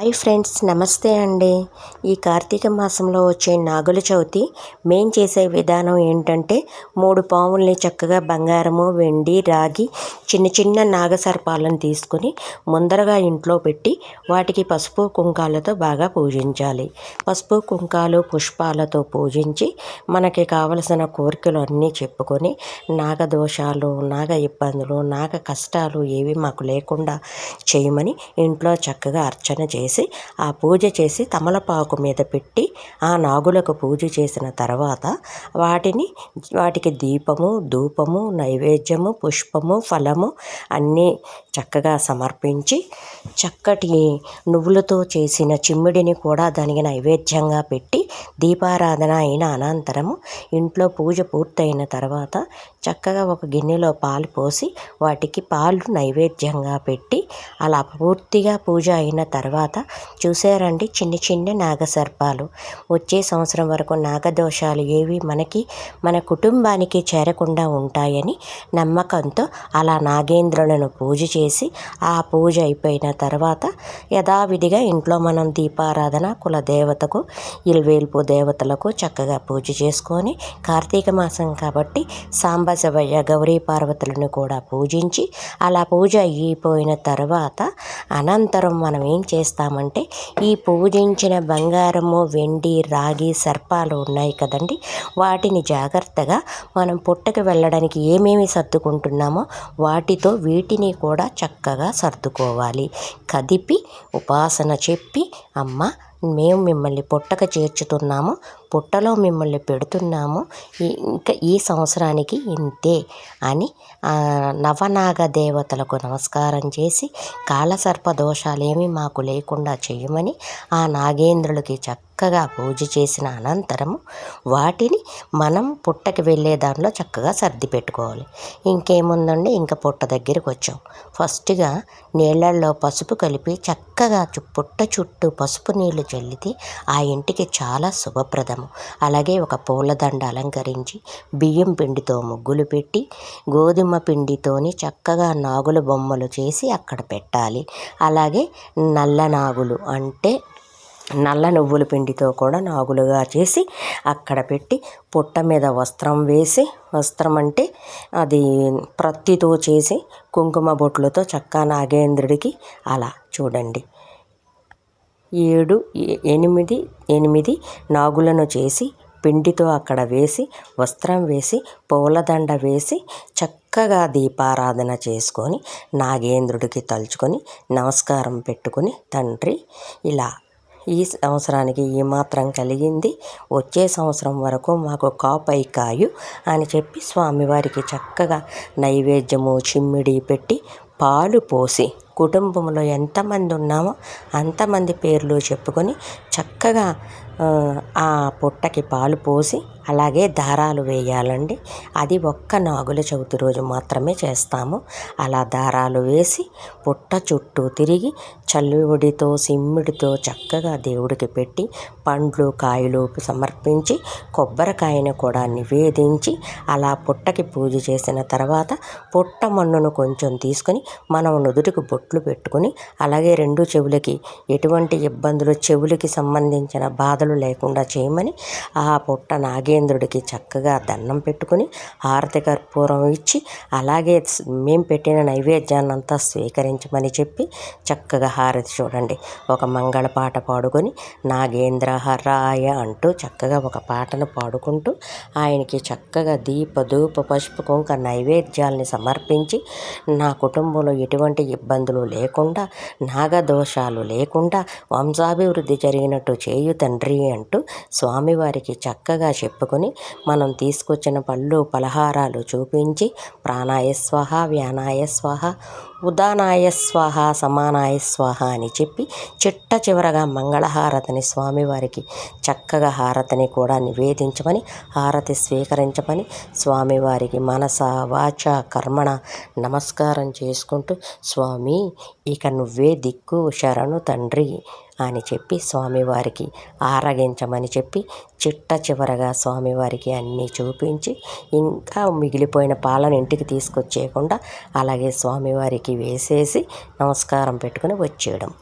Hi friends నమస్తే అండి. ఈ కార్తీక మాసంలో వచ్చే నాగుల చవితి మేం చేసే విధానం ఏంటంటే మూడు పాముల్ని చక్కగా బంగారము వెండి రాగి చిన్న చిన్న నాగసర్పాలను తీసుకుని ముందరగా ఇంట్లో పెట్టి వాటికి పసుపు కుంకాలతో బాగా పూజించాలి. పసుపు కుంకాలు పుష్పాలతో పూజించి మనకి కావలసిన కోరికలు అన్నీ చెప్పుకొని నాగదోషాలు నాగ ఇబ్బందులు నాగ కష్టాలు ఏవి మాకు లేకుండా చేయమని ఇంట్లో చక్కగా అర్చన చేసి చేసి ఆ పూజ చేసి తమలపాకు మీద పెట్టి ఆ నాగులకు పూజ చేసిన తర్వాత వాటిని వాటికి దీపము ధూపము నైవేద్యము పుష్పము ఫలము అన్నీ చక్కగా సమర్పించి చక్కటి నువ్వులతో చేసిన చిమ్మిడిని కూడా దానికి నైవేద్యంగా పెట్టి దీపారాధన అయిన అనంతరము ఇంట్లో పూజ పూర్తయిన తర్వాత చక్కగా ఒక గిన్నెలో పాలు పోసి వాటికి పాలు నైవేద్యంగా పెట్టి అలా పూర్తిగా పూజ అయిన తర్వాత చూసారండి చిన్న చిన్న నాగసర్పాలు. వచ్చే సంవత్సరం వరకు నాగదోషాలు ఏవి మనకి మన కుటుంబానికి చేరకుండా ఉంటాయని నమ్మకంతో అలా నాగేంద్రులను పూజ చేసి ఆ పూజ అయిపోయిన తర్వాత యథావిధిగా ఇంట్లో మనం దీపారాధన కుల దేవతకు ఇల్వేల్పు దేవతలకు చక్కగా పూజ చేసుకొని కార్తీక మాసం కాబట్టి సాంబశివయ్య గౌరీ పార్వతులను కూడా పూజించి అలా పూజ అయిపోయిన తర్వాత అనంతరం మనం ఏం చేస్తాం చేస్తామంటే ఈ పూజించిన బంగారము వెండి రాగి సర్పాలు ఉన్నాయి కదండి. వాటిని జాగ్రత్తగా మనం పుట్టకి వెళ్ళడానికి ఏమేమి సర్దుకుంటున్నామో వాటితో వీటిని కూడా చక్కగా సర్దుకోవాలి. కదిపి ఉపాసన చెప్పి అమ్మ మేము మిమ్మల్ని పుట్టక చేర్చుతున్నాము. పుట్టలో మిమ్మల్ని పెడుతున్నాము. ఇంకా ఈ సంవత్సరానికి ఇంతే అని నవనాగ దేవతలకు నమస్కారం చేసి కాలసర్ప దోషాలేమి మాకు లేకుండా చేయమని ఆ నాగేంద్రులకి చక్కగా పూజ చేసిన అనంతరము వాటిని మనం పుట్టకి వెళ్ళే దానిలో చక్కగా సర్ది పెట్టుకోవాలి. ఇంకేముందండి? ఇంకా పుట్ట దగ్గరికి వచ్చాం. ఫస్ట్గా నీళ్ళల్లో పసుపు కలిపి చక్కగా పుట్ట చుట్టూ పసుపు నీళ్ళు చల్లితే ఆ ఇంటికి చాలా శుభప్రదం. శుభప్రదము అలాగే ఒక పూలదండ అలంకరించి బియ్యం పిండితో ముగ్గులు పెట్టి గోధుమ పిండితోని చక్కగా నాగుల బొమ్మలు చేసి అక్కడ పెట్టాలి. అలాగే నల్ల నాగులు అంటే నల్ల నువ్వుల పిండితో కూడా నాగులుగా చేసి అక్కడ పెట్టి పుట్ట మీద వస్త్రం వేసి వస్త్రం అంటే అది ప్రత్తితో చేసి కుంకుమ బొట్లతో చక్కా నాగేంద్రుడికి అలా చూడండి. ఏడు ఎనిమిది ఎనిమిది నాగులను చేసి పిండితో అక్కడ వేసి వస్త్రం వేసి పూలదండ వేసి చక్కగా దీపారాధన చేసుకొని నాగేంద్రుడికి తలుచుకొని నమస్కారం పెట్టుకొని తండ్రి ఇలా ఈ సంవత్సరానికి ఈ మాత్రం కలిగింది. వచ్చే సంవత్సరం వరకు మాకు కాపై కాయు అని చెప్పి స్వామివారికి చక్కగా నైవేద్యము చిమ్మిడి పెట్టి పాలు పోసి కుటుంబంలో ఎంతమంది ఉన్నామో అంతమంది పేర్లు చెప్పుకొని చక్కగా ఆ పుట్టకి పాలు పోసి అలాగే దారాలు వేయాలండి. అది ఒక్క నాగుల చవితి రోజు మాత్రమే చేస్తాము. అలా దారాలు వేసి పుట్ట చుట్టూ తిరిగి చల్లుడితో సిమ్మిడితో చక్కగా దేవుడికి పెట్టి పండ్లు కాయలు సమర్పించి కొబ్బరికాయను కూడా నివేదించి అలా పుట్టకి పూజ చేసిన తర్వాత పుట్ట మన్నును కొంచెం తీసుకొని మనం నుదుటికి బొట్లు పెట్టుకొని అలాగే రెండు చెవులకి ఎటువంటి ఇబ్బందులు చెవులకి సంబంధించిన బాధలు లేకుండా చేయమని ఆ పుట్ట నాగేంద్రుడికి చక్కగా దండం పెట్టుకుని హారతి కర్పూరం ఇచ్చి అలాగే మేము పెట్టిన నైవేద్యాన్ని అంతా స్వీకరించమని చెప్పి చక్కగా హారతి చూడండి. ఒక మంగళ పాట పాడుకొని నాగేంద్ర హరాయ అంటూ చక్కగా ఒక పాటను పాడుకుంటూ ఆయనకి చక్కగా దీప ధూప పసుపు కుంక నైవేద్యాల్ని సమర్పించి నా కుటుంబంలో ఎటువంటి ఇబ్బందులు లేకుండా నాగదోషాలు లేకుండా వంశాభివృద్ధి జరిగినట్టు చేయు తండ్రి అంటూ స్వామివారికి చక్కగా చెప్పుకొని మనం తీసుకొచ్చిన పళ్ళు పలహారాలు చూపించి ప్రాణాయ స్వాహ వ్యానాయ స్వాహ ఉదానాయ స్వాహ సమానాయ స్వాహ అని చెప్పి చిట్ట చివరగా మంగళహారతిని స్వామివారికి చక్కగా హారతిని కూడా నివేదించమని హారతి స్వీకరించమని స్వామివారికి మనస వాచ కర్మణ నమస్కారం చేసుకుంటూ స్వామి ఇక నువ్వే దిక్కు శరణు తండ్రి అని చెప్పి స్వామివారికి ఆరగించమని చెప్పి చిట్ట చివరగా స్వామివారికి అన్నీ చూపించి ఇంకా మిగిలిపోయిన పాలను ఇంటికి తీసుకొచ్చేయకుండా అలాగే స్వామివారికి వేసేసి నమస్కారం పెట్టుకుని వచ్చేయడం.